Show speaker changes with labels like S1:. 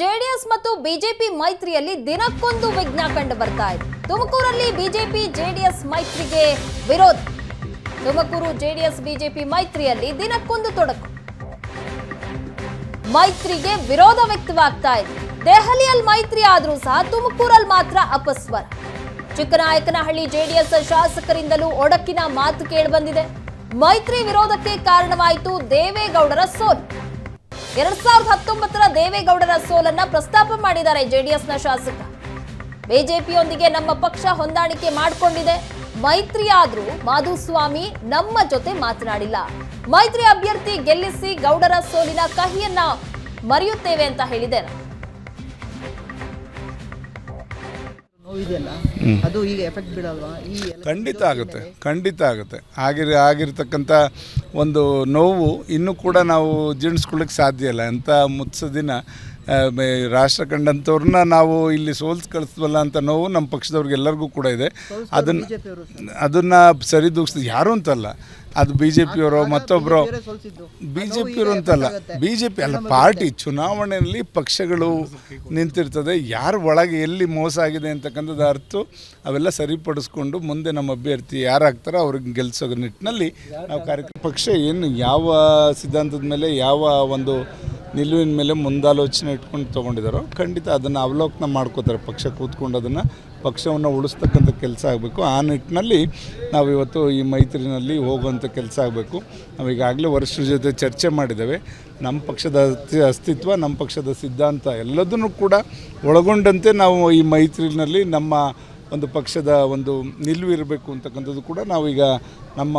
S1: JDS ಮತ್ತು BJP ಮೈತ್ರಿಯಲ್ಲಿ ದಿನಕ್ಕೊಂದು ವಿಘ್ನ ಕಂಡು ಬರ್ತಾ ಇದೆ. ತುಮಕೂರಲ್ಲಿ ಬಿಜೆಪಿ, ಜೆಡಿಎಸ್ ಮೈತ್ರಿಗೆ ವಿರೋಧ. ತುಮಕೂರು ಜೆಡಿಎಸ್, ಬಿಜೆಪಿ ಮೈತ್ರಿಯಲ್ಲಿ ದಿನಕ್ಕೊಂದು ತೊಡಕು. ಮೈತ್ರಿಗೆ ವಿರೋಧ ವ್ಯಕ್ತವಾಗ್ತಾ ಇದೆ. ದೆಹಲಿಯಲ್ಲಿ ಮೈತ್ರಿ ಆದ್ರೂ ಸಹ ತುಮಕೂರಲ್ಲಿ ಮಾತ್ರ ಅಪಸ್ವರ. ಚಿಕ್ಕನಾಯಕನಹಳ್ಳಿ ಜೆಡಿಎಸ್ ಶಾಸಕರಿಂದಲೂ ಒಡಕಿನ ಮಾತು ಕೇಳಿಬಂದಿದೆ ಮೈತ್ರಿ ವಿರೋಧಕ್ಕೆ ಕಾರಣವಾಯಿತು ದೇವೇಗೌಡರ ಸೋಲು. ಎರಡ್ ಸಾವಿರದ ಹತ್ತೊಂಬತ್ತರ ದೇವೇಗೌಡರ ಸೋಲನ್ನ ಪ್ರಸ್ತಾಪ ಮಾಡಿದ್ದಾರೆ ಜೆಡಿಎಸ್ನ ಶಾಸಕ. ಬಿಜೆಪಿಯೊಂದಿಗೆ ನಮ್ಮ ಪಕ್ಷ ಹೊಂದಾಣಿಕೆ ಮಾಡಿಕೊಂಡಿದೆ. ಮೈತ್ರಿ ಆದ್ರೂ ಮಾಧುಸ್ವಾಮಿ ನಮ್ಮ ಜೊತೆ ಮಾತನಾಡಿಲ್ಲ. ಮೈತ್ರಿ ಅಭ್ಯರ್ಥಿ ಗೆಲ್ಲಿಸಿ ಗೌಡರ ಸೋಲಿನ ಕಹಿಯನ್ನ ಮರೆಯುತ್ತೇವೆ ಅಂತ ಹೇಳಿದೆ
S2: ನೋವಿದೆಯಲ್ಲ? ಅದು ಈಗ ಎಫೆಕ್ಟ್ ಬೀಳಲ್ವಾ?
S3: ಖಂಡಿತ ಆಗುತ್ತೆ. ಖಂಡಿತ ಆಗುತ್ತೆ. ಆಗಿರ ಆಗಿರ್ತಕ್ಕಂಥ ಒಂದು ನೋವು ಇನ್ನೂ ಕೂಡ ನಾವು ಜೀರ್ಣಿಸ್ಕೊಳ್ಳಿಕ್ಕೆ ಸಾಧ್ಯ ಇಲ್ಲ. ಎಂಥ ಮುತ್ಸದಿನ ದಿನ ರಾಷ್ಟ್ರ ಕಂಡಂಥವ್ರನ್ನ ನಾವು ಇಲ್ಲಿ ಸೋಲ್ಸ್ ಕಳಿಸ್ವಲ್ಲ ಅಂತ ನೋವು ನಮ್ಮ ಪಕ್ಷದವ್ರಿಗೆ ಎಲ್ಲರಿಗೂ ಕೂಡ ಇದೆ. ಅದನ್ನು ಅದನ್ನು ಸರಿದೂಗಿಸ್ದು ಯಾರು ಅಂತಲ್ಲ. ಅದು ಬಿ ಜೆ ಪಿಯವರು ಮತ್ತೊಬ್ಬರು ಬಿ ಜೆ ಪಿಯವರು ಅಂತಲ್ಲ. ಬಿ ಜೆ ಪಿ ಅಲ್ಲ ಪಾರ್ಟಿ ಚುನಾವಣೆಯಲ್ಲಿ ಪಕ್ಷಗಳು ನಿಂತಿರ್ತದೆ. ಯಾರು ಒಳಗೆ ಎಲ್ಲಿ ಮೋಸ ಆಗಿದೆ ಅಂತಕ್ಕಂಥದ್ದು ಅರ್ಥ ಅವೆಲ್ಲ ಸರಿಪಡಿಸ್ಕೊಂಡು ಮುಂದೆ ನಮ್ಮ ಅಭ್ಯರ್ಥಿ ಯಾರಾಗ್ತಾರೋ ಅವ್ರಿಗೆ ಗೆಲ್ಲಿಸೋ ನಿಟ್ಟಿನಲ್ಲಿ ನಾವು ಕಾರ್ಯಕ್ರಮ ಪಕ್ಷ ಏನು ಯಾವ ಸಿದ್ಧಾಂತದ ಮೇಲೆ, ಯಾವ ಒಂದು ನಿಲುವಿನ ಮೇಲೆ ಮುಂದಾಲೋಚನೆ ಇಟ್ಕೊಂಡು ತೊಗೊಂಡಿದ್ದಾರೋ ಖಂಡಿತ ಅದನ್ನು ಅವಲೋಕನ ಮಾಡ್ಕೋತಾರೆ ಪಕ್ಷ, ಕೂತ್ಕೊಂಡು ಅದನ್ನು ಪಕ್ಷವನ್ನು ಉಳಿಸ್ತಕ್ಕಂಥ ಕೆಲಸ ಆಗಬೇಕು. ಆ ನಿಟ್ಟಿನಲ್ಲಿ ನಾವು ಇವತ್ತು ಈ ಮೈತ್ರಿನಲ್ಲಿ ಹೋಗುವಂಥ ಕೆಲಸ ಆಗಬೇಕು. ನಾವೀಗಾಗಲೇ ವರಿಷ್ಠರ ಜೊತೆ ಚರ್ಚೆ ಮಾಡಿದ್ದೇವೆ. ನಮ್ಮ ಪಕ್ಷದ ಅಸ್ತಿ- ಅಸ್ತಿತ್ವ ನಮ್ಮ ಪಕ್ಷದ ಸಿದ್ಧಾಂತ ಎಲ್ಲದನ್ನು ಕೂಡ ಒಳಗೊಂಡಂತೆ ನಾವು ಈ ಮೈತ್ರಿನಲ್ಲಿ ನಮ್ಮ ಒಂದು ಪಕ್ಷದ ಒಂದು ನಿಲುವಿರಬೇಕು ಅಂತಕ್ಕಂಥದ್ದು ಕೂಡ ನಾವೀಗ ನಮ್ಮ